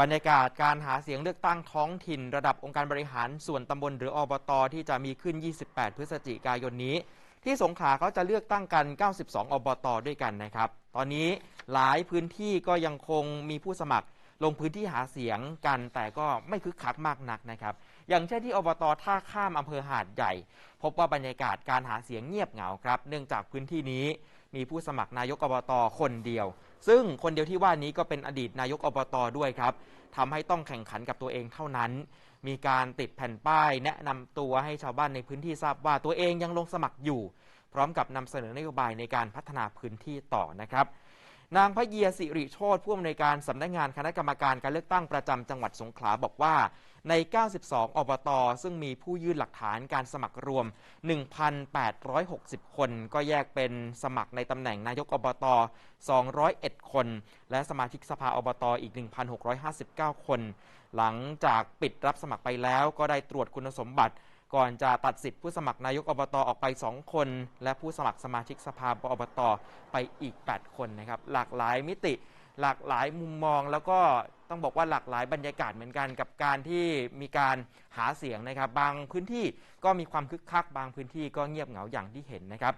บรรยากาศการหาเสียงเลือกตั้งท้องถิ่น ระดับองค์การบริหารส่วนตำบลหรืออบตที่จะมีขึ้น 28 พฤศจิกายนนี้ ที่สงขลาเขาจะเลือกตั้งกัน 92 อบตด้วยกันนะครับ ตอนนี้หลายพื้นที่ก็ยังคงมีผู้สมัครลงพื้นที่หาเสียงกันแต่ก็ไม่คึกคักมากนักนะครับ อย่างเช่นที่อบตท่าข้ามอำเภอหาดใหญ่ พบว่าบรรยากาศการหาเสียงเงียบเหงาครับ เนื่องจากพื้นที่นี้มีผู้สมัครนายกอบตคนเดียวซึ่งคนเดียวที่ว่านี้ก็เป็นอดีตนายกอบตด้วยครับทำให้ต้องแข่งขันกับตัวเองเท่านั้น มีการติดแผ่นป้าย แนะนำตัวให้ชาวบ้านในพื้นที่ทราบว่าตัวเองยังลงสมัครอยู่ พร้อมกับนำเสนอนโยบายในการพัฒนาพื้นที่ต่อนะครับ นางพระเยียสิริโชตผู้อำนวยการสำนักงานคณะกรรมการการเลือกตั้งประจำจังหวัดสงขลาบอกว่าใน 92 อบต ซึ่งมีผู้ยื่นหลักฐานการสมัครรวม 1,860 คน ก็แยกเป็นสมัครในตำแหน่งนายกอบต 201 คน และสมาชิกสภาอบตอีก 1,659 คน หลังจากปิดรับสมัครไปแล้วก็ได้ตรวจคุณสมบัติ ก่อนจะตัดสิทธิ์ผู้สมัครนายกอบตออกไป 2 คน และผู้สมัครสมาชิกสภาอบตไปอีก 8 คนนะครับ หลากหลายมิติ หลากหลายมุมมอง แล้วก็ต้องบอกว่าหลากหลายบรรยากาศเหมือนกันกับการที่มีการหาเสียงนะครับ บางพื้นที่ก็มีความคึกคัก บางพื้นที่ก็เงียบเหงาอย่างที่เห็นนะครับ